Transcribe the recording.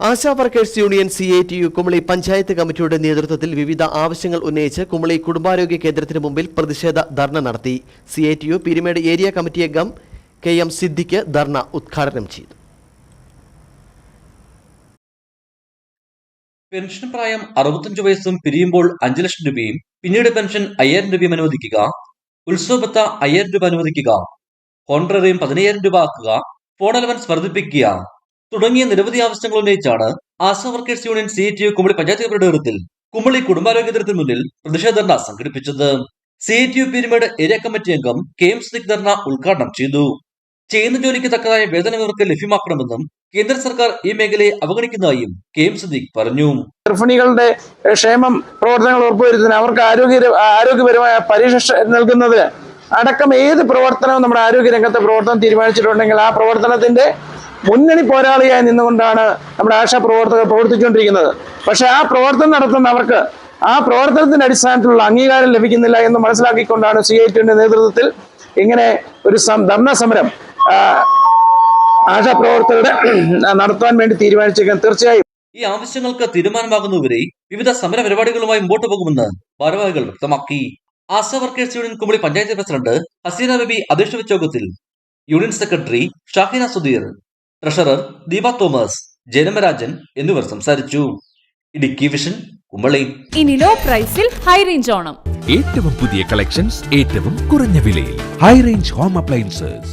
Asha workers union C I T U Kumily panchayat കമ്മിറ്റിയുടെ നേതൃത്വത്തിൽ വിവിധ ആവശ്യങ്ങൾ ഉന്നയിച്ച് കുമളി കുടുംബാരോഗ്യ കേന്ദ്രത്തിന് മുമ്പിൽ പ്രതിഷേധ ധർണ നടത്തി. C I T U Peermade area committee അംഗം കെ എം സിദ്ദിഖ് ധർണ ഉദ്ഘാടനം ചെയ്തു. പെൻഷൻ പ്രായം അറുപത്തഞ്ച് വയസ്സും പിരിയുമ്പോൾ അഞ്ച് ലക്ഷം രൂപയും പിന്നീട് പെൻഷൻ അയ്യായിരം രൂപയും അനുവദിക്കുക ഉത്സവബത്ത അയ്യായിരം രൂപ അനുവദിക്കുക കോൺട്രറിയും പതിനയ്യായിരം രൂപ ആക്കുക ഫോൺ അലവൻസ് വർദ്ധിപ്പിക്കുക തുടങ്ങിയ നിരവധി ആവശ്യങ്ങൾ ഉന്നയിച്ചാണ് Asha workers union C T U Kumily panchayat നേതൃത്വത്തിൽ കുമളി കുടുംബാരോഗ്യ കേന്ദ്രത്തിന് മുന്നിൽ പ്രതിഷേധ ധർണ സംഘടിപ്പിച്ചത്. C T U Peermade area committee അംഗം കെ എം സിദ്ദിഖ് ധർണ ഉദ്ഘാടനം ചെയ്തു. ചെയ്യുന്ന ജോലിക്ക് തക്കതായ വേതനം ഇവർക്ക് ലഭ്യമാക്കണമെന്നും കേന്ദ്ര സർക്കാർ ഈ മേഖലയെ അവഗണിക്കുന്നതായും കെ എം സിദ്ദിഖ് പറഞ്ഞു. ഗർഭിണികളുടെ ക്ഷേമം പ്രവർത്തനങ്ങൾ ഉറപ്പുവരുത്തുന്നതിന് അവർക്ക് ആരോഗ്യ ആരോഗ്യപരമായ പരിരക്ഷ നൽകുന്നതിന് അടക്കം ഏത് പ്രവർത്തനവും നമ്മുടെ ആരോഗ്യ രംഗത്തെ പ്രവർത്തനം തീരുമാനിച്ചിട്ടുണ്ടെങ്കിൽ ആ പ്രവർത്തനത്തിന്റെ മുന്നണി പോരാളിയായി നിന്നുകൊണ്ടാണ് നമ്മുടെ ആശാ പ്രവർത്തകർ പ്രവർത്തിച്ചുകൊണ്ടിരിക്കുന്നത്. പക്ഷെ ആ പ്രവർത്തനം നടത്തുന്നവർക്ക് ആ പ്രവർത്തനത്തിന്റെ അടിസ്ഥാനത്തിലുള്ള അംഗീകാരം ലഭിക്കുന്നില്ല എന്ന് മനസ്സിലാക്കിക്കൊണ്ടാണ് സി ഐ ടിയുടെ നേതൃത്വത്തിൽ ഇങ്ങനെ ഒരു ധർണ സമരം ആ, ആശാ പ്രവർത്തകരുടെ നടത്താൻ വേണ്ടി തീരുമാനിച്ചിരിക്കുന്നത് തീർച്ചയായും. ഈ ആവശ്യങ്ങൾക്ക് തീരുമാനമാകുന്നതുവരെ വിവിധ സമര പരിപാടികളുമായി മുമ്പോട്ട് പോകുമെന്ന് ഭാരവാഹികൾ വ്യക്തമാക്കി. Asha workers union Kumily panchayat president Haseena Babi അധ്യക്ഷ യോഗത്തിൽ union secretary Shahina Sudheer. Treasurer Deepa Thomas Janamarajan എന്നിവർ സംസാരിച്ചു. ഇടുക്കി വിഷൻ കുമ്പളി ഇനി ലോ പ്രൈസിൽ ഹൈ റേഞ്ച് ഓണം. ഏറ്റവും പുതിയ കളക്ഷൻസ് ഏറ്റവും കുറഞ്ഞ വിലയിൽ. High range home appliances